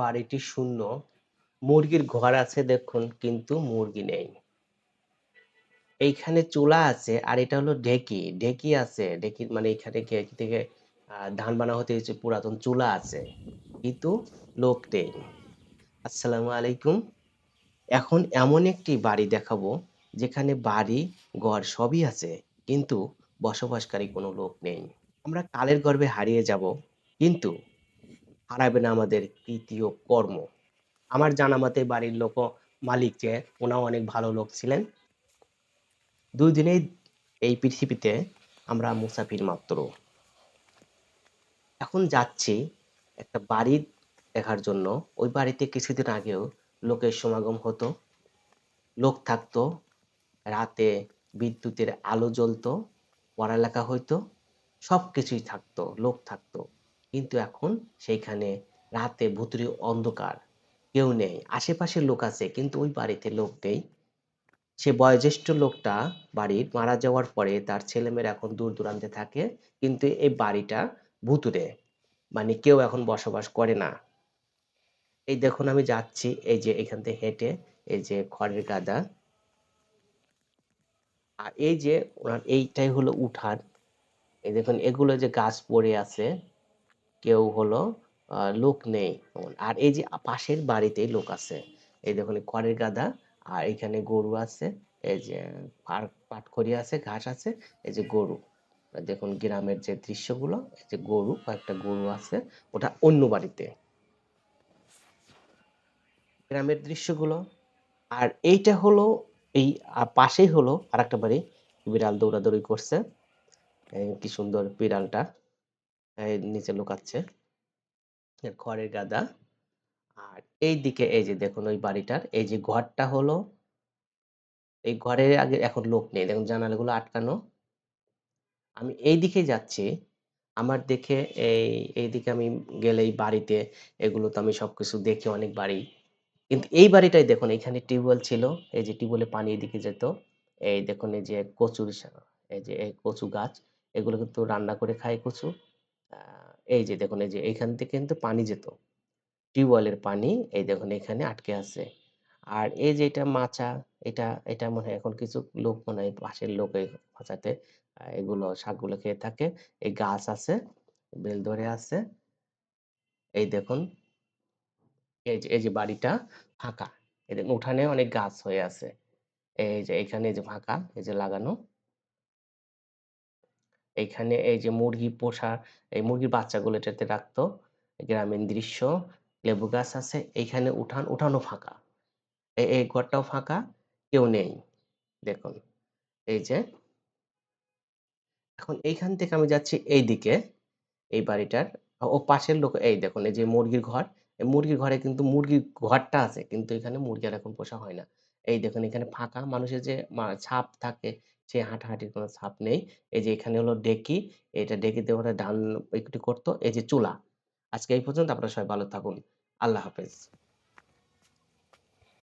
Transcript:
বাড়িটি শূন্য। মুরগির ঘর আছে দেখুন, কিন্তু মুরগি নেই। এইখানে চুলা আছে, আর এটা হলো ঢেকি। ঢেকি আছে, ঢেকি মানে এখানে ঢেকি থেকে ধান বানা হতে হচ্ছে পুরাতন চুলা আছে। কিন্তু লোক নেই। আসসালামু আলাইকুম। এখন এমন একটি বাড়ি দেখাবো, যেখানে বাড়ি, ঘর সবই আছে, কিন্তু বসবাসকারী কোনো লোক নেই। আমরা কালের গর্ভে হারিয়ে যাব, কিন্তু হারাবে না আমাদের তৃতীয় কর্ম। আমার জানা মতে বাড়ির লোক মালিক যে, ওনাও অনেক ভালো লোক ছিলেন। দুই দিনেই এই পৃথিবীতে আমরা মুসাফির মাত্র। এখন যাচ্ছি একটা বাড়ি দেখার জন্য। ওই বাড়িতে কিছুদিন আগেও লোকের সমাগম হতো। লোক থাকতো, রাতে বিদ্যুতের আলো জ্বলতো, পড়ালেখা হইতো সব কিছুই থাকতো, লোক থাকতো। কিন্তু এখন সেইখানে রাতে ভুতুরি অন্ধকার। কেউ নেই আশেপাশে লোক আছে, কিন্তু ওই বাড়িতে লোক নেই। সে বয়োজ্যেষ্ঠ লোকটা বাড়ির মারা যাওয়ার পরে তার ছেলেমেয়েরা এখন দূর দূরান্তে থাকে, কিন্তু এই বাড়িটা ভুতুরে মানে কেউ এখন বসবাস করে না। এই দেখুন আমি যাচ্ছি, এই যে এখান থেকে হেঁটে, এই যে খড়ের গাদা। আর এই যে ওনার এইটাই হলো উঠান। এই দেখুন, এগুলো যে গাছ পড়ে আছে কেউ হলো লোক নেই আর এই যে পাশের বাড়িতে লোক আছে, এই দেখুন খড়ের গাদা, আর এখানে গরু আছে, এই যে পাট পাটখড়ি আছে, ঘাস আছে, এই যে গরু। দেখুন গ্রামের যে দৃশ্যগুলো, এই যে গরু, কয়েকটা গরু আছে, ওটা অন্য বাড়িতে। গ্রামের দৃশ্যগুলো, আর এইটা হলো, এই পাশেই হলো আর একটা বাড়ি, বিড়াল দৌড়াদৌড়ি করছে। কি সুন্দর বিড়ালটা। নিচে লুকাচ্ছে। খড়ের গাদা। আর এই দিকে এই যে দেখুন ওই বাড়িটার, এই যে ঘরটা হলো, এই ঘরের আগে এখন লোক নেই। দেখুন জানালাগুলো আটকানো। আমি এই দিকে যাচ্ছি। আমার দেখে এই এই দিকে আমি গেলে এই বাড়িতে এগুলো তো আমি সবকিছু দেখি, অনেক বাড়ি। কিন্তু এই বাড়িটাই দেখুন, এখানে টিউবওয়েল ছিল, এই যে টিউবওয়েলে পানি এদিকে যেত। এই দেখুন এই যে কচুর, এই যে কচু গাছ, এগুলো কিন্তু রান্না করে খায় কচু। এই যে দেখুন, এই যে এখান থেকে কিন্তু পানি যেত। টিউবওয়েলের পানি এই দেখুন, এখানে আটকে আছে। আর এই যে এটা মাচা, এটা এটা মনে হয় এখন কিছু লোক মনে হয় পাশের লোক এই মাচাতে এগুলো শাকগুলো খেয়ে থাকে। এই গাছ আছে বেল ধরে আছে। এই দেখুন, এই যে এই যে বাড়িটা ফাঁকা। এই দেখুন, উঠানে অনেক গাছ হয়ে আছে। এই যে এখানে যে ফাঁকা, এই যে লাগানো। এইখানে এই যে মুরগি পোষা, এই মুরগির বাচ্চাগুলো এটাতে রাখতো। গ্রামীণ দৃশ্য, লেবু গাছ আছে এইখানে উঠান উঠানো ফাঁকা। এই ঘরটাও ফাঁকা, কেউ নেই। দেখুন, এই যে এখন এইখান থেকে আমি যাচ্ছি এই দিকে এই বাড়িটার। ও পাশের লোক, এই দেখুন, এই যে মুরগির ঘর মুরগির ঘরে কিন্তু মুরগির ঘরটা আছে, কিন্তু এখানে মুরগি আর এখন পোষা হয় না। এই দেখুন, এখানে ফাঁকা, মানুষের যে ছাপ থাকে সে হাঁটাহাঁটির কোনো ছাপ নেই। এই যে এখানে হলো ডেকি এটা ডেকিতে ওরা ডান একটু করতো, এই যে চুলা। আজকে এই পর্যন্ত আপনারা সবাই ভালো থাকুন। আল্লাহ হাফেজ।